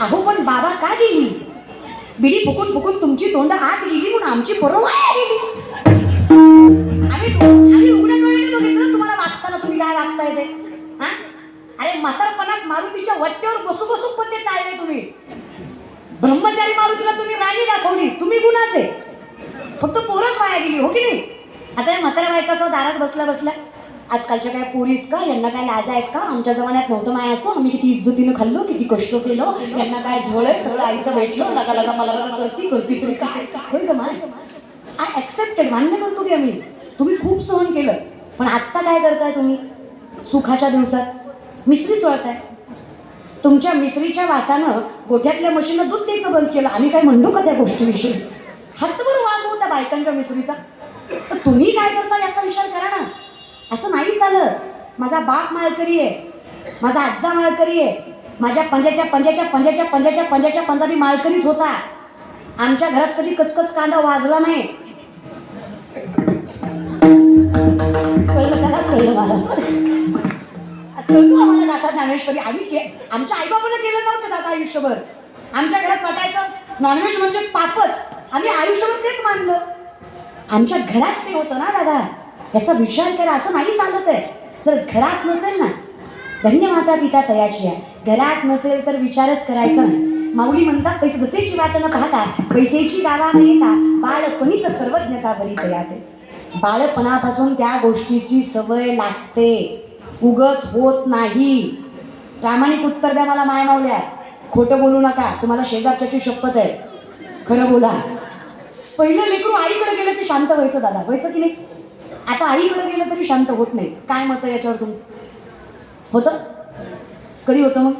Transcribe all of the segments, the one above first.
अहो पण बाबा का गेली? बिडी फुकून फुकून तुमची तोंड आत गेली म्हणून आमची बरोबर गेली. आम्ही आम्ही उघड्या डोळ्याने बघितलं तुम्हाला वागताना तुम्ही काय वागताय ते. हा? अरे म्हातारपणात मारुतीच्या वट्ट्यावर बसू बसू पण ते चालले तुम्ही. ब्रह्मचारी मारुतीला तुम्ही राणी दाखवली तुम्ही गुणाचे. फक्त पोरच वाया गेली हो की नाही? आता या म्हाताऱ्या बायकासह दारात बसल्या बसल्या आजकालच्या काय पोरी आहेत का यांना काय लाज आहेत का? आमच्या जमान्यात नव्हतं माय असो. आम्ही किती इज्जतीनं खाल्लो किती कष्ट केलो. यांना काय झोळ आहे सगळं आईचं भेटलो लगा लगा मला लगा करती करती तरी काय होय का माय? आय ॲक्सेप्टेड मान्य करतो की आम्ही. तुम्ही खूप सहन केलं. पण आत्ता काय करताय तुम्ही? सुखाच्या दिवसात मिसरी चोळताय. तुमच्या मिसरीच्या वासानं गोठ्यातल्या म्हशीनं दूध द्यायचं बंद केलं. आम्ही काय म्हणलो का त्या गोष्टीविषयी? हत्तभर वास होता बायकांच्या मिसरीचा. तर तुम्ही काय करता याचा विचार करा ना. असं नाही चालत. माझा बाप माळकरी आहे. माझा आजा माळकरी आहे. माझ्या पंजाच्या पंजाच्या पंजाच्या पंजाच्या पंजाच्या पंजाबी माळकरीच होता. आमच्या घरात कधी कचकच कांदा वाजला नाही. कळलं कळलं मला सर कळतो आम्हाला दादा ज्ञानेश्वरी. आम्ही के आमच्या आईबाबानं केलं नव्हतं दादा आयुष्यभर. आमच्या घरात वाटायचं नॉनव्हेज म्हणजे पापच. आम्ही आयुष्यभर तेच मानलं. आमच्या घरात ते होतं ना दादा. याचा विचार करा असं नाही चालत आहे. जर घरात नसेल ना धन्य माता पिता तयाची आहे. घरात नसेल तर विचारच करायचा नाही. माऊली म्हणतात पैसे जसेची वाट न पाहता पैसेची गावा न येता बाळपणीच सर्वज्ञता बरी तयाते बाळपणापासून त्या गोष्टीची सवय लागते. उगच होत नाही. प्रामाणिक उत्तर द्या मला माय मावल्या खोटं बोलू नका. तुम्हाला शेजारच्याची शपथ आहे. खरं बोला. पहिलं लेकरू आईकडे गेलं की शांत व्हायचं दादा. व्हायचं की नाही? आता आईकडे गेलं तरी शांत होत नाही. काय मत आहे याच्यावर तुमचं? होतं? कधी होतं मग?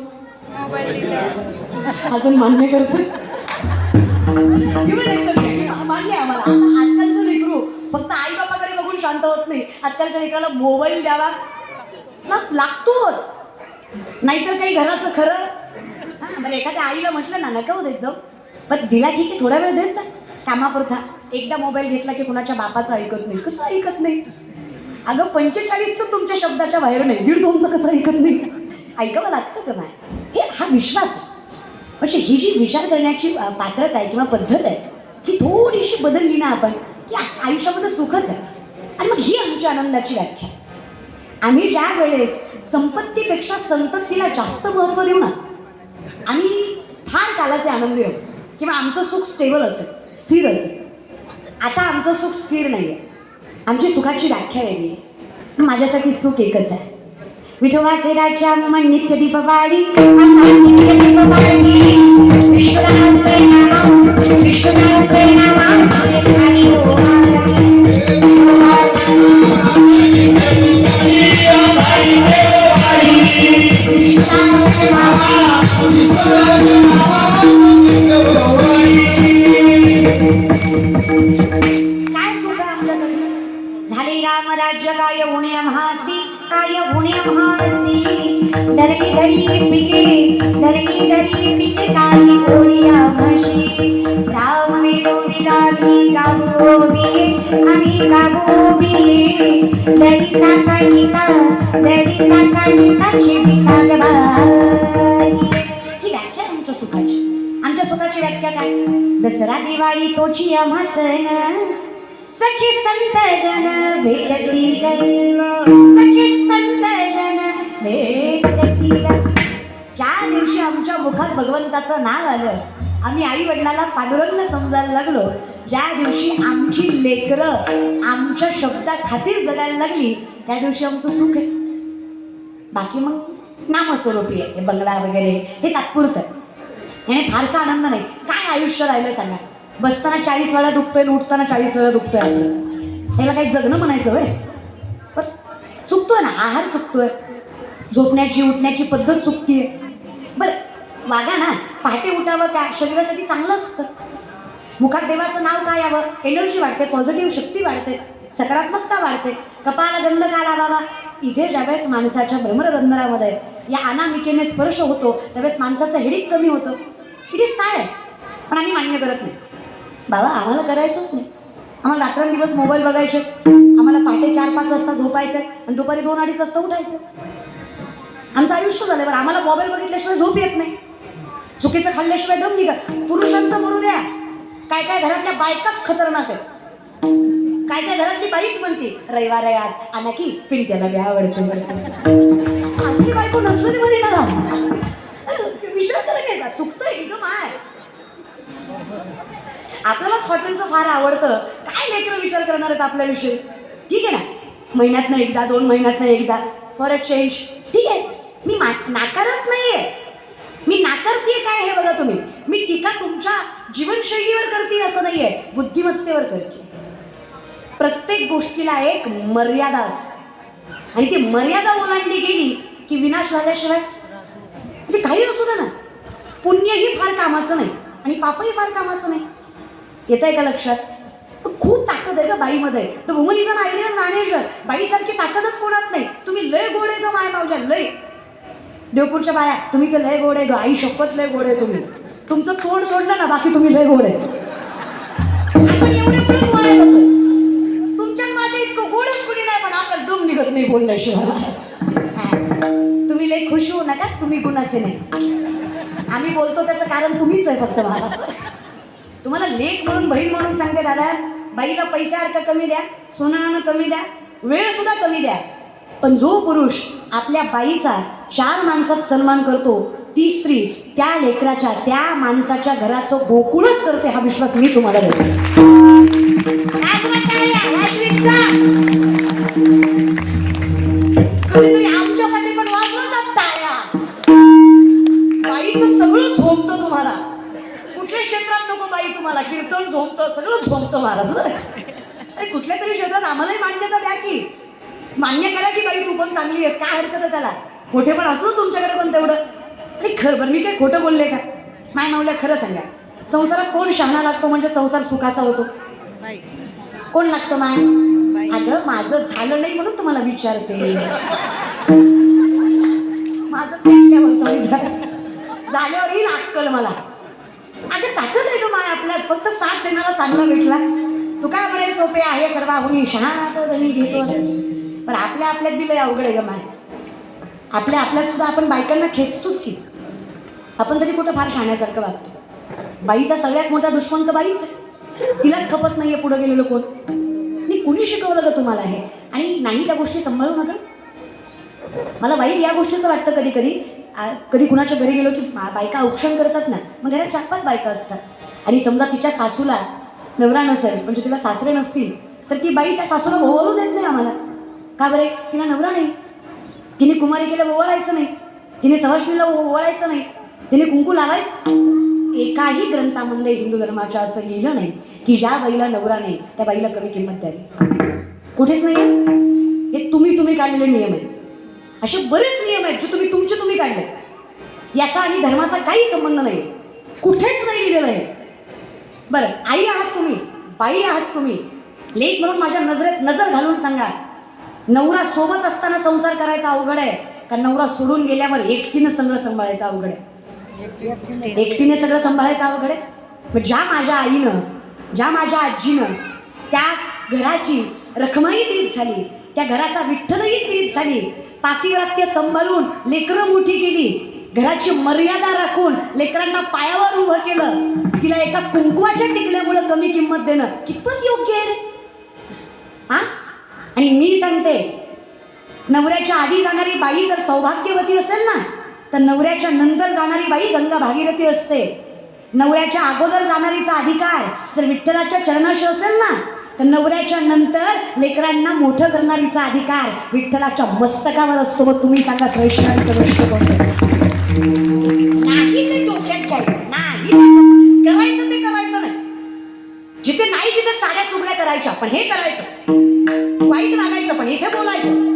अजून मान्य करतो मान्य आहे आम्हाला. आजकालचं लेकरू फक्त आई बापाकडे बघून शांत होत नाही. आजकालच्या लेकराला मोबाईल द्यावा ना लागतोच. नाहीतर काही घराचं खरं. हां बरं एखाद्या आईला म्हटलं ना नका हो जाऊ पण दिला ठीक आहे थोडा वेळ जा. कामापुरता. एकदा मोबाईल घेतला की कुणाच्या बापाचं ऐकत नाही. कसं ऐकत नाही? अगं पंचेचाळीसचं तुमच्या शब्दाच्या बाहेर नाही. दीड दोनचं कसं ऐकत नाही? ऐकावं लागतं का नाही? हे हा विश्वास आहे. म्हणजे ही जी विचार करण्याची पात्रता आहे किंवा पद्धत आहे ही थोडीशी बदलली ना आपण की आयुष्यामध्ये सुखच आहे. आणि मग ही आमची आनंदाची व्याख्या. आम्ही ज्या वेळेस संपत्तीपेक्षा संततीला जास्त महत्त्व देऊ ना आम्ही फार कालाचे आनंदी आहोत. किंवा आमचं सुख स्टेबल असेल स्थिर असेल. आता आमचं सुख स्थिर नाही आहे आमची सुखाची व्याख्या वेगळी आहे. माझ्यासाठी सुख एकच आहे. विठोबाचे राजा मन नित्य दीप वाडी नित्य दीप वाडी विश्वनाथे राज्य काय होणे आम्हासी काय होणे महासी? धरणी धरी पिके धरणी धरी पिके काही होणी म्हशी. राम मेलोनी गावी गावो बिये आम्ही गावो बिये. दडिता काढिता दडिता काढिता शिबिता गबाई ही व्याख्या आमच्या सुखाची. आमच्या सुखाची व्याख्या काय? दसरा दिवाळी तोची आम्हा सण. सखी संत जन भेटतील सखी संत जन भेटतील ज्या दिवशी आमच्या मुखात भगवंताचं नाव आलं आम्ही आई वडिलाला पांडुरंग समजायला लागलो. ज्या दिवशी आमची लेकरं आमच्या शब्दा खातीर जगायला लागली त्या दिवशी आमचं सुख आहे. बाकी मग नामस्वरूपी आहे बंगला वगैरे हे तात्पुरतं. याने फारसा आनंद नाही. काय आयुष्य राहिलं सांगा? बसताना चाळीस वेळा दुखतोय आणि उठताना चाळीस वेळा दुखतोय. याला काही जगणं म्हणायचं होय. पण चुकतोय ना आहार चुकतोय. झोपण्याची उठण्याची पद्धत चुकतीये. बरं वागा ना पहाटे उठावं काय शरीरासाठी चांगलं असतं. मुखात देवाचं नाव काय यावं? एनर्जी वाढते पॉझिटिव्ह शक्ती वाढते सकारात्मकता वाढते. कपाला गंध का लावावा? इथे ज्यावेळेस माणसाच्या भ्रमरबंधनामध्ये या अनामिकेने स्पर्श होतो त्यावेळेस माणसाचं हेडिक कमी होतं. इट इज सायन्स पण आम्ही मान्य करत नाही. बाबा आम्हाला करायचंच नाही. आम्हाला रात्रंदिवस मोबाईल बघायचे. आम्हाला पहाटे चार पाच वाजता झोपायचं आणि दुपारी दोन अडीच वाजता उठायचं आमचं आयुष्य झालं बरं. आम्हाला मोबाईल बघितल्याशिवाय झोप येत नाही. चुकीचं खाल्ल्याशिवाय दम निघा. पुरुषांचं म्हणू द्या. काय काय घरातल्या बायकाच खतरनाक आहे काय काय घरातली बाईच म्हणते रविवार आहे आज. आणा की पिंट्याला बी आवडते असली बायको नसली बरी ना विचार करा काय का की ग माय? आपल्यालाच हॉटेलचं फार आवडतं. काय लेकरं विचार करणार आहेत आपल्याविषयी? ठीक आहे ना? महिन्यातनं एकदा दोन महिन्यातनं एकदा. फॉर अ चेंज ठीक आहे? मी मा नाकारत नाही आहे मी नाकारतीये काय हे बघा तुम्ही. मी टीका तुमच्या जीवनशैलीवर करते असं नाही आहे बुद्धिमत्तेवर करते प्रत्येक गोष्टीला एक मर्यादा असते. आणि ती मर्यादा ओलांडली गेली की विनाश झाल्याशिवाय ते काही असू दे ना. पुण्यही फार कामाचं नाही. आणि पापही फार कामाचं नाही. येत आहे का लक्षात? खूप ताकद आहे का बाईमध्ये. तर woman is an ideal manager. बाईसारखी ताकदच कोणात नाही. तुम्ही लय गोड आहे का माय मावल्या लय. देवपूरच्या बाया तुम्ही तर लय गोड आहे गं. आई शपथ लय गोड आहे तुम्ही. तुमचं तोंड सोडलं ना बाकी तुम्ही लय गोड आहे. आपण एवढे तुमच्या माझ्या इतकं गोडच कुणी नाही पण आपल्याला दम निघत नाही बोलल्याशिवाय तुम्ही लय खुश होऊ नका तुम्ही कुणाचे नाही. आम्ही बोलतो त्याचं कारण तुम्हीच आहे फक्त महाराज तुम्हाला लेख म्हणून बहीण म्हणून सांगते दादा बाईला पैसा अर्थ कमी द्या सोनं नाणं कमी द्या वेळ सुद्धा कमी द्या. पण जो पुरुष आपल्या बाईचा चार माणसात सन्मान करतो ती स्त्री त्या लेकराच्या त्या माणसाच्या घराचं गोकुळच करते हा विश्वास मी तुम्हाला देतो. कधीतरी क्षेत्रात नको बाई तुम्हाला कीर्तन झोमतं सगळं झोमतं महाराज? अरे कुठल्या तरी क्षेत्रात आम्हालाही मान्यता द्या की. मान्य करा की बाई तू पण चांगली आहेस काय हरकत आहे त्याला? खोटे पण असो तुमच्याकडे पण तेवढं. आणि खरं बरं मी काय खोटं बोलले का? माय मावल्या खरं सांगा. संसारात कोण शहाणा लागतो म्हणजे संसार सुखाचा होतो? कोण लागतो माय? अगं माझं झालं नाही म्हणून तुम्हाला विचारते. माझं झाल्यावरही लागतं मला. अगं ताकद आहे का माय आपल्यात. फक्त साथ देणारा चांगला भेटला. तू काय म्हणे सोपे आहे सर्व आपण शहाणा तो घेतो पण आपल्या आपल्यात बी लय अवघड आहे ग माय. आपल्या आपल्यात सुद्धा आपण बायकांना खेचतोच की. आपण तरी कुठं फार शाण्यासारखं वागतो. बाईचा सगळ्यात मोठा दुश्मन तर बाईच आहे. तिलाच खपत नाही आहे पुढं गेलेलो कोण. मी कुणी शिकवलं ग तुम्हाला हे? आणि नाही त्या गोष्टी सांभाळू नका. मला वाईट या गोष्टीचं वाटतं कधी कधी कधी कुणाच्या घरी गेलो की बायका औक्षण करतात ना मग घरात चार पाच बायका असतात. आणि समजा तिच्या सासूला नवरा नसेल म्हणजे तिला सासरे नसतील तर ती बाई त्या सासूला भोवळू देत नाही आम्हाला. का बरे? तिला नवरा नाही. तिने कुमारिकेला ओवळायचं नाही. तिने सवाष्णीला ओवळायचं नाही. तिने कुंकू लावायचं एकाही ग्रंथामध्ये हिंदू धर्माच्या असं लिहिलं नाही की ज्या बाईला नवरा नाही त्या बाईला कमी किंमत द्यावी. कुठेच नाही हे तुम्ही तुम्ही काढलेले नियम आहे असे बरेच नियम आहेत जे तुम्ही तुमचे तुम्ही काढले. याचा आणि धर्माचा काही संबंध नाही. कुठेच नाही लिहिलेलं आहे. बरं आई आहात तुम्ही बाई आहात तुम्ही. लेख म्हणून माझ्या नजरेत नजर घालून सांगा. नवरा सोबत असताना संसार करायचा अवघड आहे. का नवरा सोडून गेल्यावर एकटीनं सगळं सांभाळायचं अवघड आहे. एकटीने सगळं सांभाळायचं अवघड आहे? मग ज्या माझ्या आईनं ज्या माझ्या आजीनं त्या घराची रखमाई तीच झाली. त्या घराचा विठ्ठलही पीत झाली. पातिव्रात्य सांभाळून लेकरं मोठी केली. घराची मर्यादा राखून लेकरांना पायावर उभं केलं. तिला एका कुंकवाच्या टिकल्यामुळं कमी किंमत देणं कितपत योग्य आहे रे? हा आणि मी सांगते नवऱ्याच्या आधी जाणारी बाई जर सौभाग्यवती असेल ना तर नवऱ्याच्या नंतर जाणारी बाई गंगा भागीरथी असते. नवऱ्याच्या अगोदर जाणारीचा अधिकार जर विठ्ठलाच्या चरणाशी असेल ना तर नवऱ्याच्या नंतर लेकरांना मोठं करणारीचा अधिकार विठ्ठलाच्या मस्तकावर असतो. मग तुम्ही सांगा श्रेष्ठ आणि श्रेष्ठ कोणतं नाही ते डोक्यात घ्यायचं. नाही करायचं ते करायचं नाही. जिथे नाही तिथे चाड्या चुगड्या करायच्या पण हे करायचं. वाईट वागायचं पण इथे बोलायचं.